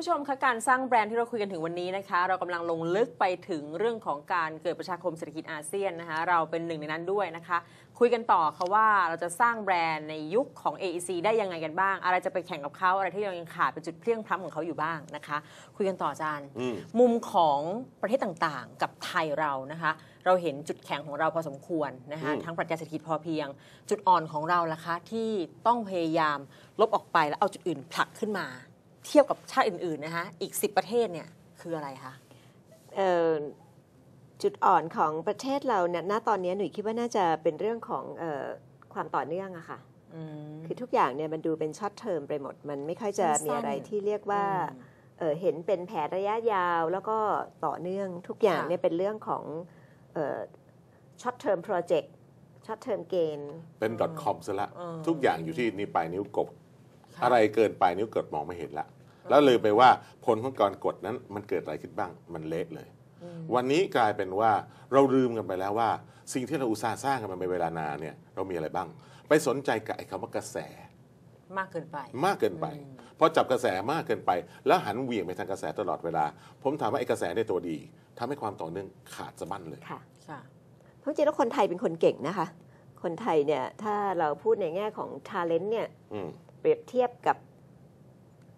ผู้ชมคะการสร้างแบรนด์ที่เราคุยกันถึงวันนี้นะคะ เรากำลังลงลึกไปถึงเรื่องของการเกิดประชาคมเศรษฐกิจอาเซียนนะคะ เราเป็นหนึ่งในนั้นด้วยนะคะ คุยกันต่อค่ะว่าเราจะสร้างแบรนด์ในยุคของ AEC ได้ยังไงกันบ้าง อะไรจะไปแข่งกับเขาอะไรที่เรายังขาดเป็นจุดเพลี่ยงพล้ำของเขาอยู่บ้างนะคะ คุยกันต่ออาจารย์อืมมุมของประเทศต่างๆ กับไทยเรานะคะ เราเห็นจุดแข็งของเราพอสมควรนะคะอืมทั้งปรัชญาเศรษฐกิจพอเพียง จุดอ่อนของเราล่ะคะที่ต้องพยายามลบออกไปแล้วเอาจุดอื่นผลักขึ้นมา เทียบกับชาติอื่นๆนะคะอีก 10 ประเทศเนี่ยคืออะไรคะเอ่อจุดอ่อนของประเทศเราเนี่ยณตอนนี้หนูคิดว่าน่าจะเป็นเรื่องของเออความต่อเนื่องอะค่ะอืมคือทุกอย่างเนี่ยมันดูเป็นช็อตเทอมไปหมด มันไม่ค่อยจะสั้นๆมีอะไรที่เรียกว่าอืมเอ่อเห็นเป็นแผนระยะยาวแล้วก็ต่อเนื่องทุกอย่างค่ะเนี่ยเป็นเรื่องของช็อตเทอมโปรเจกต์ช็อตเทอมเกนเป็น .com ซะละอืมทุกอย่างอยู่ที่นี่ปลายนิ้วกบค่ะอะไรเกินปลายนิ้วกดมองไม่เห็นละ แล้วเลยไปว่าผลของการกดนั้นมันเกิดอะไรขึ้นบ้างมันเละเลย วันนี้กลายเป็นว่าเราลืมกันไปแล้วว่า สิ่งที่เราอุตสาห์สร้างกันมาเป็นเวลานานเนี่ยเรามีอะไรบ้าง ไปสนใจกับไอ้คำว่ากระแส มากเกินไป มากเกินไปพอจับกระแสมากเกินไป แล้วหันเหวี่ยงไปทางกระแสตลอดเวลา ผมถามว่าไอ้กระแสในยตัวดีทำให้ความต่อเนื่องขาดสะบั้นเลยค่ะค่ะเพราะจริงๆแล้วคนไทยเป็นคนเก่งนะคะ คนไทยเนี่ยถ้าเราพูดในแง่ของ talent เนี่ยอืมเปรียบเทียบกับ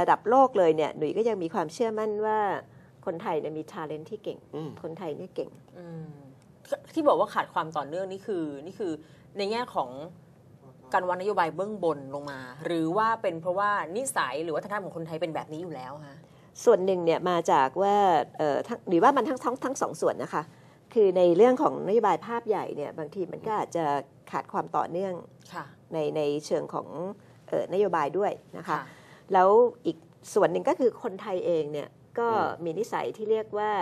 ระดับโลกเลยเนี่ยหนุ่ยก็ยังมีความเชื่อมั่นว่าคนไทยเนี่ยมี talent ที่เก่งอืมคนไทยเนี่ยเก่งอืมที่บอกว่าขาดความต่อเนื่องนี่คือนี่คือในแง่ของการวางนโยบายเบื้องบนลงมา หรือว่าเป็นเพราะว่านิสัยหรือวัฒนธรรมของคนไทยเป็นแบบนี้อยู่แล้วฮะส่วนหนึ่งเนี่ยมาจากว่าเอ่อทั้งหรือว่ามันทั้งทั้งทั้งสองส่วนนะคะ คือในเรื่องของนโยบายภาพใหญ่เนี่ยบางทีมันก็อาจจะขาดความต่อเนื่องค่ะในในเชิงของเอ่อนโยบายด้วยนะคะค่ะ แล้วอีกส่วนหนึ่งก็คือคนไทยเองเนี่ยก็อืมมีนิสัยที่เรียกว่า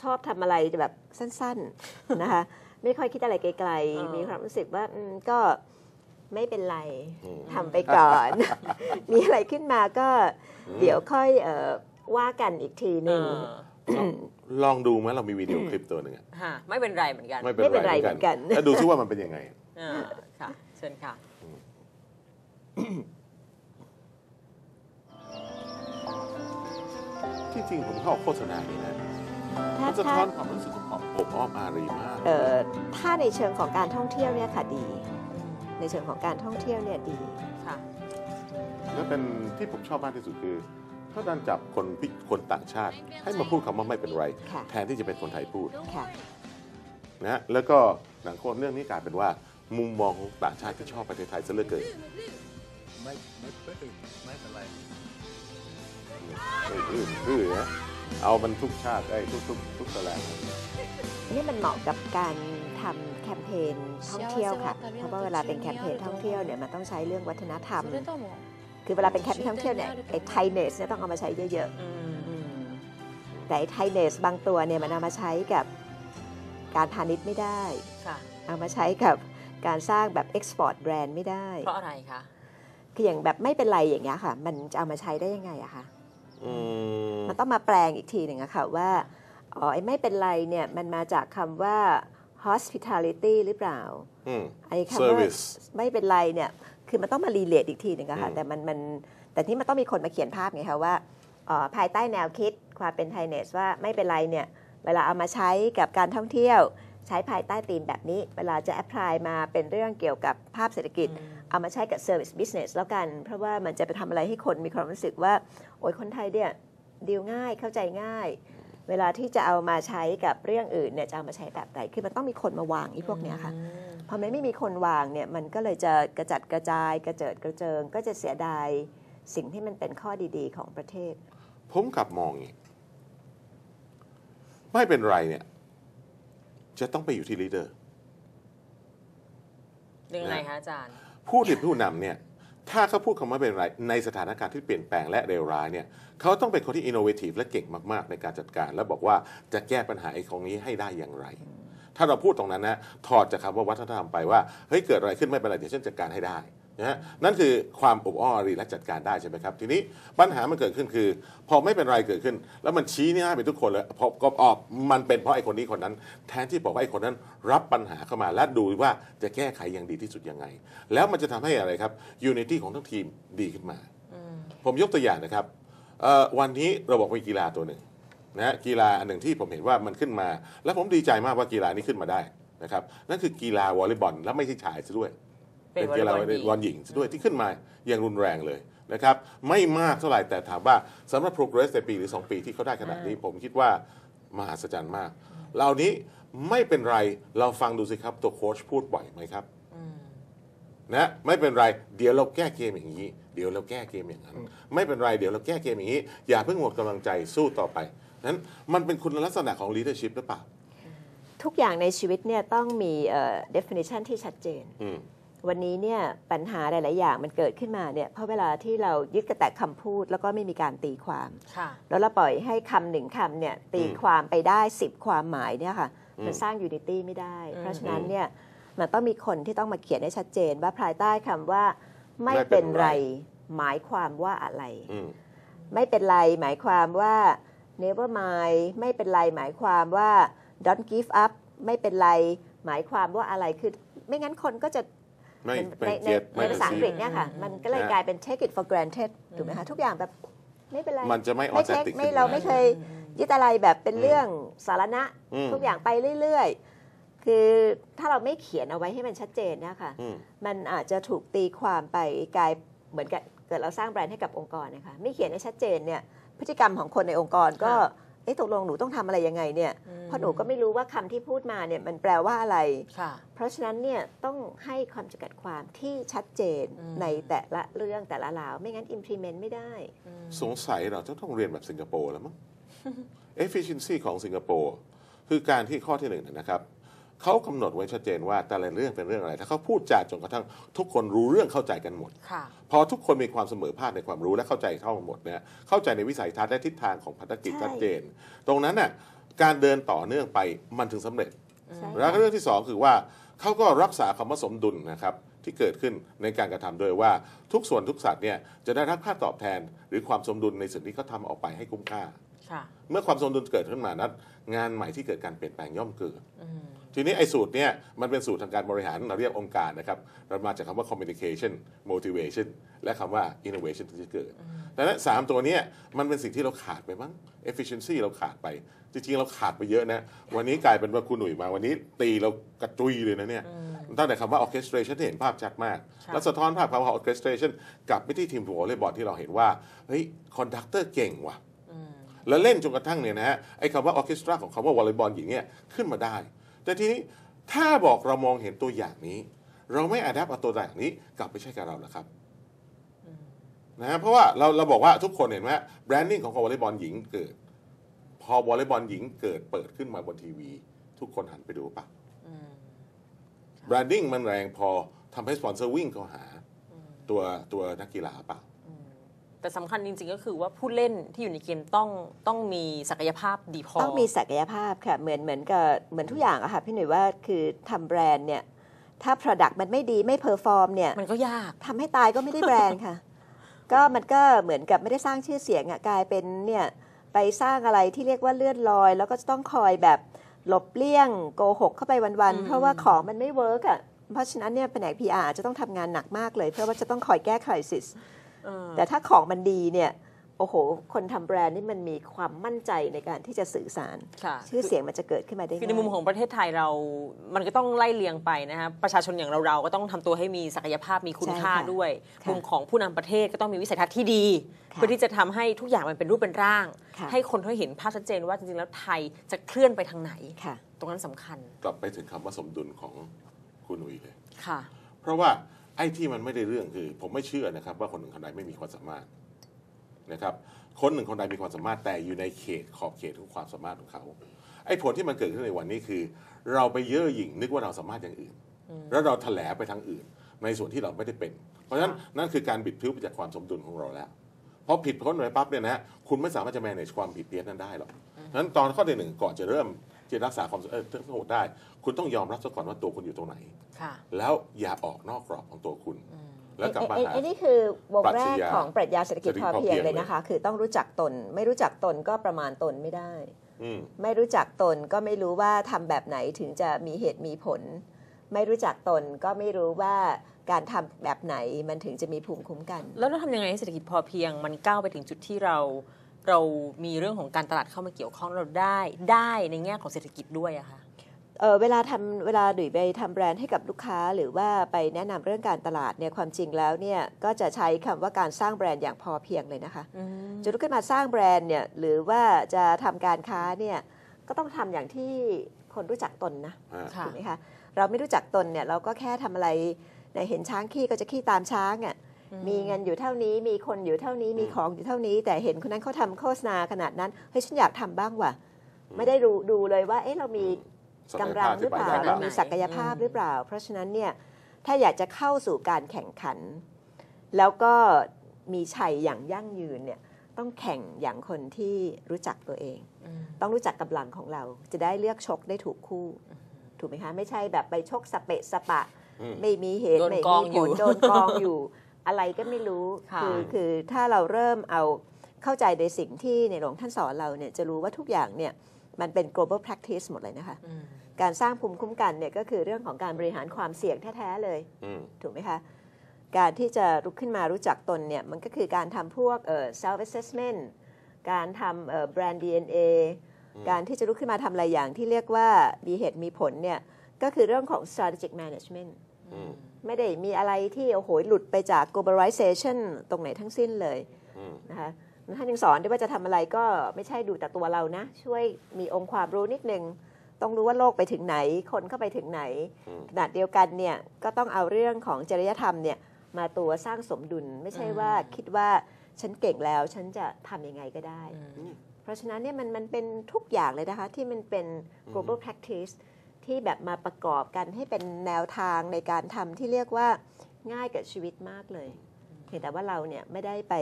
ชอบทำอะไรแบบสั้นๆนะคะ ไม่ค่อยคิดอะไรไกลอ่าๆมีมีความรู้สึกว่าอืมก็ไม่เป็นไรอืมทำไปก่อน มีอะไรขึ้นมาก็เดี๋ยวค่อยเอ่อว่ากันอีกทีหนึ่งเออลองดูไหมเรามีวิดีโอคลิปตัวหนึ่งอะฮะไม่เป็นไรเหมือนกัน ไม่ไม่เป็เป็นนไรไรเหมือนกันแล้วดูซิว่ามันเป็นยังไงอ่าค่ะเชิญค่ะ จริงผมเข้าโฆษณานี้นะถ้ามันสะถ้าท้อนความรู้สึกของอบอ้อมอารีมาก เอ่อถ้าในเชิงของการท่องเที่ยวเนี่ยค่ะดี ในเชิงของการท่องเที่ยวเนี่ยดี ค่ะ แล้วเป็นที่ผมชอบมากที่สุดคือเขาดันจับคนพิคนต่างชาติ ให้มาพูดคำว่าไม่เป็นไร ค่ะ แทนที่จะเป็นคนไทยพูดค่ะ นะฮะแล้วก็หนังโคนเรื่องนี้กลายเป็นว่า มุมมองของต่างชาติที่ชอบประเทศไทยซะเหลือเกินไม่ไม่ไม่ไม่เป็นไร อื้ออื้อนะเอามันทุกชาติไอ้ทุกทุกทุกแสลง นี่มันเหมาะกับการทำแคมเปญท่องเที่ยวค่ะ เพราะว่าเวลาเป็นแคมเปญท่องเที่ยวเนี่ยมันต้องใช้เรื่องวัฒนธรรม それとも คือเวลาเป็นแคมเปญท่องเที่ยวเนี่ยไอ้ไทเนสเนี่ยต้องเอามาใช้เยอะ อืม ๆอืมแต่ไอ้ไทเนสบางตัวเนี่ยมันเอามาใช้กับการพาณิชย์ไม่ได้ ค่ะ เอามาใช้กับการสร้างแบบเอ็กซ์พอร์ตแบรนด์ไม่ได้ เพราะอะไรคะ คืออย่างแบบไม่เป็นไรอย่างเงี้ยค่ะ มันจะเอามาใช้ได้ยังไงอะคะ อื มมันต้องมาแปลงอีกทีหนึ่งอะค่ะว่าอ๋อไอ้ไม่เป็นไรเนี่ยมันมาจากคำว่า hospitality หรือเปล่าอืมไอ้คำว่า Service ไม่เป็นไรเนี่ยคือมันต้องมารีเลทอีกทีหนึ่งอะค่ะอืมแต่มันมันแต่ที่มันต้องมีคนมาเขียนภาพไงคะว่าอ๋อภายใต้แนวคิดความเป็นไทเนสว่าไม่เป็นไรเนี่ยเวลาเอามาใช้กับการท่องเที่ยว ใช้ภายใต้ธีมแบบนี้ เวลาจะแอพพลายมาเป็นเรื่องเกี่ยวกับภาพเศรษฐกิจ เอามาใช้กับ Service Business แล้วกัน เพราะว่ามันจะไปทำอะไรให้คนมีความรู้สึกว่า โอ้ยคนไทยเนี่ยดีลง่ายเข้าใจง่าย เวลาที่จะเอามาใช้กับเรื่องอื่นเนี่ยจะเอามาใช้แบบไหนคือมันต้องมีคนมาวางอีพวกเนี้ยค่ะพอมันไม่มีคนวางเนี่ยมันก็เลยจะกระจัดกระจายกระเจิดกระเจิง ก็จะเสียดายสิ่งที่มันเป็นข้อดีๆ ของประเทศ ผมกลับมองอย่างนี้ไม่เป็นไรเนี่ย จะต้องไปอยู่ที่ลีดเดอร์ยังไงคะอาจารย์ ผู้ที่ผู้นำเนี่ยถ้าเขาพูดคำว่าเป็นไรในสถานการณ์ที่เปลี่ยนแปลงและเลวร้ายเนี่ยเขาต้องเป็นคนที่อินโนเวทีฟและเก่งมาก ๆ ในการจัดการ และบอกว่าจะแก้ปัญหาไอ้ของนี้ให้ได้อย่างไร ถ้าเราพูดตรงนั้นนะถอดจากคำว่าวัฒนธรรมไปว่าเฮ้ยเกิดอะไรขึ้นไม่เป็นไรเดี๋ยวฉันจัดการให้ได้ นะฮะนั่นคือความอบอ้ออารีและจัดการได้ใช่ไหมครับ ทีนี้ปัญหามันเกิดขึ้นคือ พอไม่เป็นไรเกิดขึ้น แล้วมันชี้หน้าไปทุกคนเลยพอก็ออกมันเป็นเพราะไอ้คนนี้คนนั้น แทนที่บอกว่าไอ้คนนั้นรับปัญหาเข้ามาและดูว่าจะแก้ไขอย่างดีที่สุดยังไง แล้วมันจะทำให้อะไรครับยูนิตี้ของทั้งทีมดีขึ้นมา ผมยกตัวอย่างนะครับเอ่อวันนี้เราบอกเป็นกีฬาตัวหนึ่งนะฮะกีฬาอันหนึ่งที่ผมเห็นว่ามันขึ้นมา และผมดีใจมากว่ากีฬานี้ขึ้นมาได้นะครับนั่นคือกีฬาวอลเลย์บอลและไม่ใช่ชายซะด้วย เป็นวอลกีเลฬาย์วบออลลเลหญิย์งบอลหญิงซะด้วยที่ขึ้นมาอย่างรุนแรงเลยนะครับไม่มากเท่าไหร่แต่ถามว่าสำหรับ progress ในปีหรือ 2 ปีที่เขาได้ขนาดนี้ ผมคิดว่ามหัศจรรย์มากเหล่านี้ไม่เป็นไรเราฟังดูสิครับ ตัวโค้ชพูดบ่อยไหมครับนะไม่เป็นไรเดี๋ยวเราแก้เกมอย่างนี้ เดี๋ยวเราแก้เกมอย่างนั้น ไม่เป็นไรเดี๋ยวเราแก้เกมอย่างนี้ อย่าเพิ่งหมดกำลังใจสู้ต่อไปนั้นมันเป็นคุณลักษณะของ leadership หรือเปล่า ทุกอย่างในชีวิตเนี่ยต้องมีเอ่อ definition ที่ชัดเจนอืม วันนี้เนี่ยปัญหาหลาย ๆ อย่างมันเกิดขึ้นมาเนี่ยเพราะเวลาที่เรายึดกระแต่คำพูดแล้วก็ไม่มีการตีความค่ะแล้วเราปล่อยให้คำหนึ่งคำเนี่ยตีอืมความไปได้สิบความหมายเนี่ยค่ะอืมมันสร้างยูนิตี้ไม่ได้อืมเพราะฉะนั้นเนี่ยมันต้องมีคนที่ต้องมาเขียนให้ชัดเจน ว่าภายใต้คำว่าไม่ไม่เป็เป็นนไรไร หมายความว่าอะไรอืมไม่เป็นไรหมายความว่า never mind ไม่เป็นไรหมายความว่า don't give up ไม่เป็นไรหมายความว่าอะไรคือ ไม่งั้นคนก็จะ ไม่ในไม่ในเก็ตในไม่ภาษาอังกฤษซีเนี่ยค่ะอืมมันก็เลยนะกลายเป็น take it for granted ถูกไหมคะ ทุกอย่างแบบไม่เป็นไร มันจะไม่ไม่เช็ค authentic ไม่ขึ้นเรามาไม่เคยยึดอะไรแบบเป็นเรื่องสาระณะอืมทุกอย่างไปเรื่อยๆ คือถ้าเราไม่เขียนเอาไว้ให้มันชัดเจนเนะคะอืมมันอาจจะถูกตีความไปกลายเหมือนกับเกิดเราสร้างแบรนด์ให้กับองค์กรนะคะ ไม่เขียนให้ชัดเจนเนี่ยพฤติกรรมของคนในองค์กรก็ค่ะเอ๊ะตกลงหนูต้องทำอะไรยังไงเนี่ยอืมเพราะหนูก็ไม่รู้ว่าคำที่พูดมาเนี่ยมันแปลว่าอะไรค่ะเพราะฉะนั้นเนี่ยต้องให้ความจำกัดความที่ชัดเจนอืมในแต่ละเรื่องแต่ละราว ไม่งั้น implement ไม่ได้ สงสัยเราจะต้องเรียนแบบสิงคโปร์แล้วมั้ง efficiency ของสิงคโปร์คือการที่ข้อที่หนึ่งนะครับ เขากำหนดไว้ชัดเจนว่าแต่ละเรื่องเป็นเรื่องอะไร ถ้าเขาพูดจาจนกระทั่งทุกคนรู้เรื่องเข้าใจกันหมดค่ะพอทุกคนมีความเสมอภาคในความรู้และเข้าใจเท่ากันหมดเนี่ยเข้าใจในวิสัยทัศน์และทิศทางของภารกิจใช่ชัดเจน ตรงนั้นน่ะการเดินต่อเนื่องไปมันถึงสำเร็จใช่แล้วก็เรื่องที่สองคือว่าเขาก็รักษาคำว่าสมดุลนะครับที่เกิดขึ้นในการกระทำด้วยว่าทุกส่วนทุกสัตว์เนี่ยจะได้รับค่าตอบแทน หรือความสมดุลในสิ่งที่เขาทำออกไปให้คุ้มค่าค่ะ เมื่อความสมดุลเกิดขึ้นมานั้นงานใหม่ที่เกิดการเปลี่ยนแปลงย่อมเกิดอืมทีนี้ไอ้สูตรเนี่ยมันเป็นสูตรทางการบริหารเราเรียกองค์การนะครับเรามาจากคำว่า communication motivation และคำว่า innovation ที่จะเกิดดังนั้นสามตัวเนี้มันเป็นสิ่งที่เราขาดไปมั้ง efficiency เราขาดไป จริงๆ เราขาดไปเยอะนะ วันนี้กลายเป็นว่าคุณหนุ่ยมาวันนี้ตีเรากระจุยเลยนะเนี่ยตั้งแต่คำว่า orchestration ที่เห็นภาพชัดมากค่ะแล้วสะท้อนภาพคำว่า orchestration กลับไปที่ทีมวอลเลย์บอลที่เราเห็นว่าเฮ้ยคอนดักเตอร์เก่งว่ะ แล้วเล่นจนกระทั่งเนี่ยนะฮะไอ้คำว่าออเคสตราของคำว่าวอลเลย์บอลหญิงเนี่ยขึ้นมาได้ แต่ทีนี้ถ้าบอกเรามองเห็นตัวอย่างนี้ เราไม่อัดแอปเอาตัวอย่างนี้กลับไปใช้กับเราแล้วครับนะฮะเพราะว่าเราเราบอกว่าทุกคนเห็นไหมแบรนดิ้งของวอลเลย์บอลหญิงเกิด พอวอลเลย์บอลหญิงเกิดเปิดขึ้นมาบนทีวี ทุกคนหันไปดูปะแบรนดิ้งมันแรงพอทำให้สปอนเซอร์วิ่งเข้าหาตัวตัวนักกีฬาเปล่า แต่สำคัญจริงๆก็คือว่าผู้เล่นที่อยู่ในเกมต้องต้องมีศักยภาพดีพอ ต้องมีศักยภาพค่ะ เหมือนเหมือนกับเหมือนทุกอย่างอะค่ะพี่หนุ่ยว่าคือทำแบรนด์เนี่ย ถ้า Product มันไม่ดีไม่เพอร์ฟอร์มเนี่ย มันก็ยากทำให้ตายก็ไม่ได้แบรนด์ค่ะ ก็มันก็เหมือนกับไม่ได้สร้างชื่อเสียงอะกลายเป็นเนี่ยไปสร้างอะไรที่เรียกว่าเลื่อนลอย แล้วก็จะต้องคอยแบบหลบเลี่ยงโกหกเข้าไปวันอืมๆเพราะว่าของมันไม่เวิร์กอะเพราะฉะนั้นเนี่ยแผนก PR จะต้องทำงานหนักมากเลย เพราะว่าจะต้องคอยแก้ไขซิสเออ แต่ถ้าของมันดีเนี่ยโอ้โห คนทำแบรนด์นี่มันมีความมั่นใจในการที่จะสื่อสารค่ะชื่อเสียงมันจะเกิดขึ้นมาได้คือในมุมง่ายของประเทศไทยเรา มันก็ต้องไล่เลียงไปนะคะประชาชนอย่างเราเราๆก็ต้องทำตัวให้มีศักยภาพมีคุณใช่ค่าค่ะด้วยค่ะมุมของผู้นำประเทศก็ต้องมีวิสัยทัศน์ที่ดีค่ะเพื่อที่จะทำให้ทุกอย่างมันเป็นรูปเป็นร่างค่ะให้คนเขาเห็นภาพชัดเจนว่าจริงๆแล้วไทยจะเคลื่อนไปทางไหนค่ะตรงนั้นสำคัญ กลับไปถึงคำว่าสมดุลของคุณหนุ่ยเลยค่ะ เพราะว่า ไอ้ที่มันไม่ได้เรื่องคือ ผมไม่เชื่อนะครับ ว่าคนหนึ่งคนใดไม่มีความสามารถนะครับ คนหนึ่งคนใดมีความสามารถแต่อยู่ในเขตขอบเขตของความสามารถของเขาไอ้ผลที่มันเกิดขึ้นในวันนี้คือ เราไปเย่อหยิ่งนึกว่าเราสามารถอย่างอื่น แล้วเราแถลไปทางอื่น ในส่วนที่เราไม่ได้เป็น เพราะฉะนั้นนั่นคือการบิดพลิ้วไปจากความสมดุลของเราแล้วพอผิดพ้นไปปั๊บเนี่ยนะฮะคุณไม่สามารถจะ manage ความผิดเพี้ยนนั้นได้หรอกฉะนั้นตอนข้อที่หนึ่งก่อนจะเริ่ม จะรักษาความเออทั้งหมดได้ คุณต้องยอมรับซะก่อนว่าตัวคุณอยู่ตรงไหน ค่ะแล้วอย่าออกนอกกรอบของตัวคุณ แล้วกลับมาไอ้หา ไอ้นี่คือวงปรัแรชกญาของปรัชญาเศรษฐกิจเศรษฐกิจพอพอเพีเพียยงงเลยนะคะ คือต้องรู้จักตน ไม่รู้จักตนก็ประมาณตนไม่ได้ อืม ไม่รู้จักตนก็ไม่รู้ว่าทำแบบไหนถึงจะมีเหตุมีผล ไม่รู้จักตนก็ไม่รู้ว่าการทำแบบไหนมันถึงจะมีภูมิคุ้มกัน แล้วเราทำยังไงให้เศรษฐกิจพอเพียงมันก้าวไปถึงจุดที่เรา เรามีเรื่องของการตลาดเข้ามาเกี่ยวข้องเราได้ได้ในแง่ของเศรษฐกิจด้วยอะคะเออเวลาทำเวลาดุยไปทำแบรนด์ให้กับลูกค้า หรือว่าไปแนะนำเรื่องการตลาดเนี่ยความจริงแล้วเนี่ยก็จะใช้คำว่าการสร้างแบรนด์อย่างพอเพียงเลยนะคะจะลุกขึ้นมาสร้างแบรนด์เนี่ยหรือว่าจะทำการค้าเนี่ยก็ต้องทำอย่างที่คนรู้จักตนนะอ่าค่ะถูกไหมคะเราไม่รู้จักตนเนี่ยเราก็แค่ทำอะไรเนี่ยเห็นช้างขี้ก็จะขี้ตามช้างอะ มีเงินอยู่เท่านี้ มีคนอยู่เท่านี้มีของอยู่เท่านี้ แต่เห็นคนนั้นเขาทำโฆษณาขนาดนั้นเฮ้ยฉันอยากทำบ้างว่ะ ไม่ได้ดูดูเลยว่า เอ๊ะเรามีศักยกำลัภางพหรืที่อไปเปล่าได้เราบ้างมีศักยภาพหรือเปล่า เพราะฉะนั้นเนี่ยถ้าอยากจะเข้าสู่การแข่งขัน แล้วก็มีชัยอย่างยั่งยืนเนี่ยต้องแข่งอย่างคนที่รู้จักตัวเอง ต้องรู้จักกำลังของเรา จะได้เลือกชกได้ถูกคู่ ถูกไหมคะ ไม่ใช่แบบไปชกสเปะสปะอืมไม่มีเหตุโดนไม่กองมีอยู่ผลโดนกองอยู่ อะไรก็ไม่รู้ค่ะคือคือถ้าเราเริ่มเอาเข้าใจในสิ่งที่ในหลวงท่านสอนเราเนี่ยจะรู้ว่าทุกอย่างเนี่ยมันเป็น global practice หมดเลยนะคะอืมการสร้างภูมิคุ้มกันเนี่ยก็คือเรื่องของการบริหารความเสี่ยงแท้ๆเลยอืมถูกไหมคะ การที่จะลุกขึ้นมารู้จักตนเนี่ยมันก็คือการทำพวกเอ่อ self assessment การทำเอ่อ brand DNA การที่จะลุกขึ้นมาทำอะไรอย่างที่เรียกว่ามีเหตุมีผลเนี่ยก็คือเรื่องของ strategic management อืม ไม่ได้มีอะไรที่โอ้โหหลุดไปจาก globalization ตรงไหนทั้งสิ้นเลยอืมนะคะท่านยังสอนด้วยว่าจะทำอะไรก็ไม่ใช่ดูแต่ตัวเรานะ ช่วยมีองค์ความรู้นิดนึง ต้องรู้ว่าโลกไปถึงไหน คนเข้าไปถึงไหนอืมขนาดเดียวกันเนี่ยก็ต้องเอาเรื่องของจริยธรรมเนี่ยมาตัวสร้างสมดุลไม่ใช่ว่าคิดว่าฉันเก่งแล้วฉันจะทำยังไงก็ได้ เพราะฉะนั้นเนี่ยมันมันเป็นทุกอย่างเลยนะคะที่มันเป็น global practice ที่แบบมาประกอบกันให้เป็นแนวทางในการทำที่เรียกว่าง่ายกับชีวิตมากเลยเพียงแต่ว่าเราเนี่ยไม่ได้ไป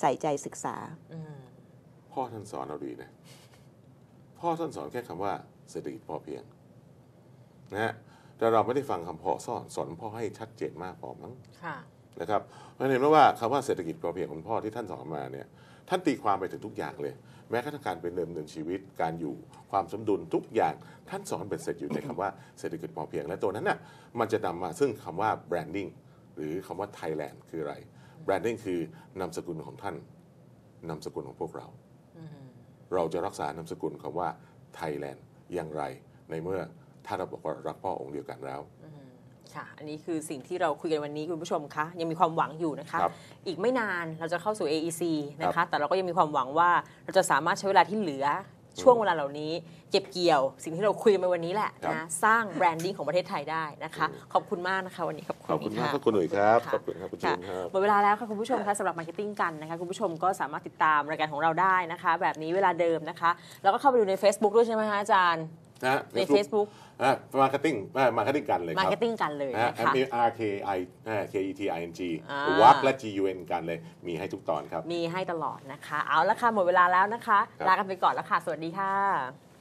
ใส่ใจศึกษาอืมพ่อท่านสอนเราดีนะ พ่อท่านสอนแค่คำว่าเศรษฐกิจพอเพียงนะฮะแต่เราไม่ได้ฟังคำพ่อสอนสอนพ่อให้ชัดเจนมากพอมั้งค่ะ นะครับเราเห็นว่าคำว่าเศรษฐกิจพอเพียงของพ่อที่ท่านสอนมาเนี่ยท่านตีความไปถึงทุกอย่างเลย แม้กระทั่งการเป็นเดิมเนินชีวิตการอยู่ความสมดุลทุกอย่างท่านสอนเป็นเสร็จอยู่ในคำว่าเศรษฐกิจพอเพียงและตัวนั้นน่ะมันจะนำมาซึ่งคำว่า branding หรือคำว่า Thailand คืออะไร branding คือนามสกุลของท่านนามสกุลของพวกเรา เราจะรักษานามสกุลคำว่า Thailand อย่างไร ในเมื่อถ้าเราบอกว่ารักพ่อองค์เดียวกันแล้ว ค่ะ อันนี้คือสิ่งที่เราคุยกันวันนี้คุณผู้ชมคะ ยังมีความหวังอยู่นะคะครับอีกไม่นานเราจะเข้าสู่ AEC นะครัคะบแต่เราก็ยังมีความหวังว่าเราจะสามารถใช้เวลาที่เหลือช่วงเวลาเหล่านี้เก็บเกี่ยว สิ่งที่เราคุยกันไปวันนี้แหละครับนะสร้างแบรนดิ้งของประเทศไทยได้นะคะ ขอบคุณมากนะคะวันนี้ขอบคุณขอบคุณมากะครับคุณหนุ่ยครับะขอบคุณครับคุณจูนครับหมดเวลาแล้วค่ะคุณผู้ชมคะสำหรับมาร์เก็ตติ้งกันนะคะคุณผู้ชมก็สามารถติดตามรายการของเราได้นะคะ แบบนี้เวลาเดิมนะคะ แล้วก็เข้าไปดูใน Facebook ด้วยใช่ไหมคะอาจารย์ นะฮะใน Facebook มาร์เก็ตติ้งมาร์เก็ตติ้งกันเลยคมารัร์บเก็ตติ้งกันเลยนะฮะนะคะ M A R K I อ่า K E T I N G อ่าวักและ G U N กันเลย มีให้ทุกตอนครับ มีให้ตลอดนะคะ เอาละค่ะ หมดเวลาแล้วนะคะครับลากันไปก่อนแล้วค่ะ สวัสดีค่ะ